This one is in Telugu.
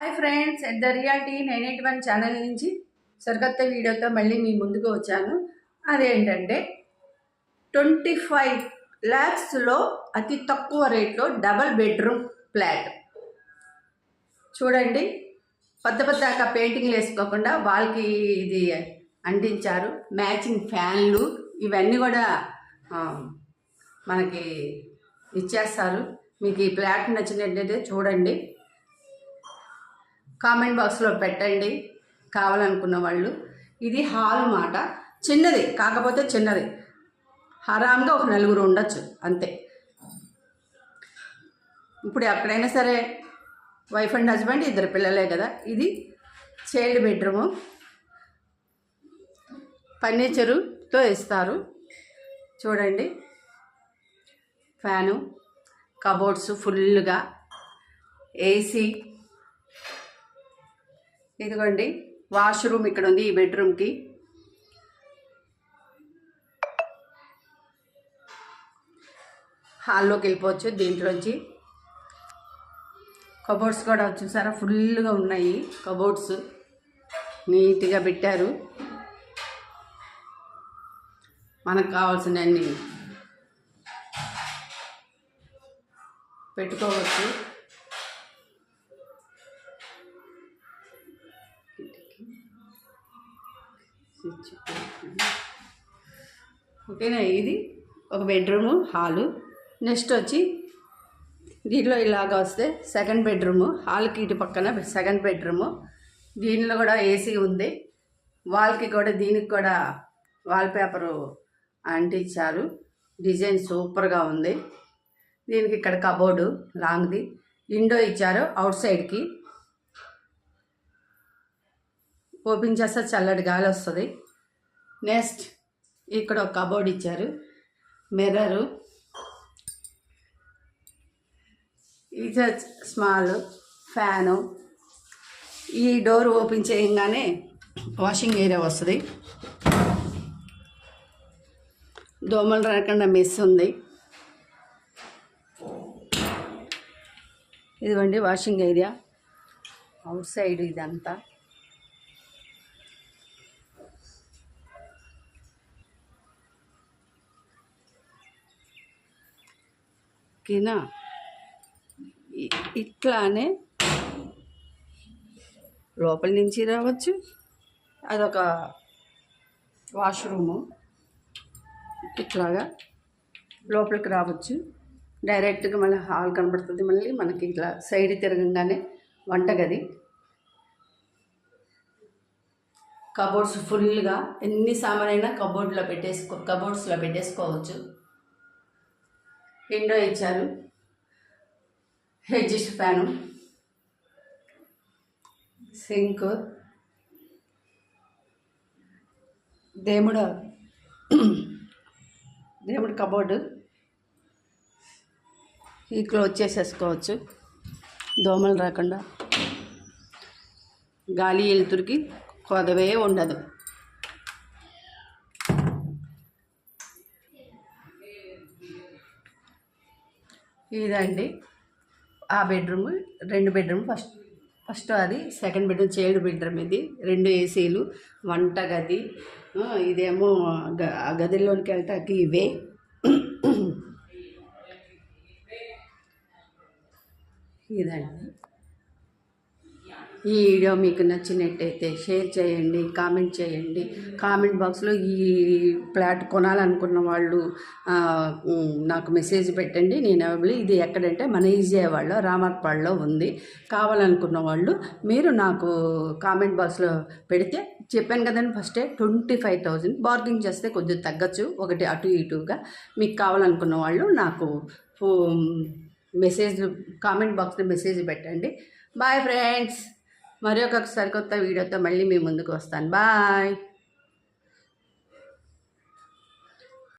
Hi friends at the Reality nine eight one channel నుంచి సరికొత్త వీడియోతో మళ్ళీ మీ ముందుకు వచ్చాను. అదేంటంటే ట్వంటీ ఫైవ్ ల్యాక్స్లో అతి తక్కువ రేట్లో డబల్ బెడ్రూమ్ ఫ్లాట్ చూడండి పెద్ద పెద్ద పెయింటింగ్లు వేసుకోకుండా వాళ్ళకి ఇది అంటించారు. మ్యాచింగ్ ఫ్యాన్లు ఇవన్నీ కూడా మనకి ఇచ్చేస్తారు. మీకు ఈ ఫ్లాట్ నచ్చినట్టయితే చూడండి. కామెంట్ బాక్స్లో పెట్టండి కావాలనుకున్న వాళ్ళు. ఇది హాల్ మాట. చిన్నది కాకపోతే చిన్నది. హరామ్గా ఒక నలుగురు ఉండొచ్చు అంతే. ఇప్పుడు ఎక్కడైనా సరే వైఫ్ అండ్ హస్బెండ్ ఇద్దరు పిల్లలే కదా. ఇది చైల్డ్ బెడ్రూము. ఫర్నిచరుతో ఇస్తారు. చూడండి. ఫ్యాను కబోర్డ్స్ ఫుల్గా ఏసీ ఇదిగోండి వాష్రూమ్ ఇక్కడ ఉంది ఈ బెడ్రూమ్కి. హాల్లోకి వెళ్ళిపోవచ్చు దీంట్లోంచి. కబోర్డ్స్ కూడా చూసారా ఫుల్గా ఉన్నాయి కబోర్డ్స్. నీట్గా పెట్టారు. మనకు కావాల్సిన అన్ని పెట్టుకోవచ్చు. ఓకేనా? ఇది ఒక బెడ్రూము హాలు. నెక్స్ట్ వచ్చి దీనిలో ఇలాగ వస్తే సెకండ్ బెడ్రూము హాల్కి ఇటు పక్కన సెకండ్ బెడ్రూము. దీనిలో కూడా ఏసీ ఉంది. వాల్కి కూడా దీనికి కూడా వాల్పేపరు అంటించారు డిజైన్ సూపర్గా ఉంది. దీనికి ఇక్కడ కబోర్డు లాంగ్ది. విండో ఇచ్చారు అవుట్ సైడ్కి. ఓపెన్ చేస్తే చల్లటి గాలి వస్తుంది. నెక్స్ట్ ఇక్కడ ఒక కబోర్డ్ ఇచ్చారు. మిర్రరు. ఇది స్మాల్ ఫ్యాను. ఈ డోర్ ఓపెన్ చేయగానే వాషింగ్ ఏరియా వస్తుంది. దోమలు రాకుండా మెస్ ఉంది. ఇదిగోండి వాషింగ్ ఏరియా. అవుట్ సైడ్ ఇదంతా. ఓకేనా ఇట్లానే లోపల నుంచి రావచ్చు. అదొక వాష్రూము. ఇట్లాగా లోపలికి రావచ్చు. డైరెక్ట్గా మళ్ళీ హాల్ కనబడుతుంది. మళ్ళీ మనకి ఇట్లా సైడ్ తిరగంగానే వంటగది. కబోర్డ్స్ ఫుల్గా ఎన్ని సామానైనా కబోర్డ్లో పెట్టేసుకో కబోర్డ్స్లో పెట్టేసుకోవచ్చు. విండో ఇచ్చారు. హెడ్జిస్ట్ ఫ్యాను. సింక్ దేవుడు దేవుడు కబోర్డు. ఈ క్లోజ్ చేసేసుకోవచ్చు. దోమలు రాకుండా. గాలి వెలుతురికి కొదవే ఉండదు. ఇదండి. ఆ బెడ్రూమ్ రెండు బెడ్రూమ్. ఫస్ట్ ఫస్ట్ అది సెకండ్ బెడ్రూమ్ చైల్డ్ బెడ్రూమ్ ఇది. రెండు ఏసీలు వంట గది. ఇదేమో గ- గదిలోనికి వెళ్తాకి ఇవే. ఇదండి. ఈ వీడియో మీకు నచ్చినట్టయితే షేర్ చేయండి కామెంట్ చేయండి. కామెంట్ బాక్స్లో ఈ ప్లాట్ కొనాలనుకున్న వాళ్ళు నాకు మెసేజ్ పెట్టండి. నేను అవైలబుల్ ఇది ఎక్కడంటే మన ఈజీవాడలో రామర్పాడులో ఉంది. కావాలనుకున్న వాళ్ళు మీరు నాకు కామెంట్ బాక్స్లో పెడితే చెప్పాను కదండి ఫస్టే ట్వంటీ ఫైవ్ థౌజండ్ బార్గింగ్ చేస్తే కొంచెం తగ్గచ్చు ఒకటి అటు ఇటుగా. మీకు కావాలనుకున్న వాళ్ళు నాకు ఫో- మెసేజ్ కామెంట్ బాక్స్లో మెసేజ్ పెట్టండి. Bye friends! మరి ఒక సరికొత్త వీడియోతో మళ్ళీ మీ ముందుకు వస్తాను. బాయ్.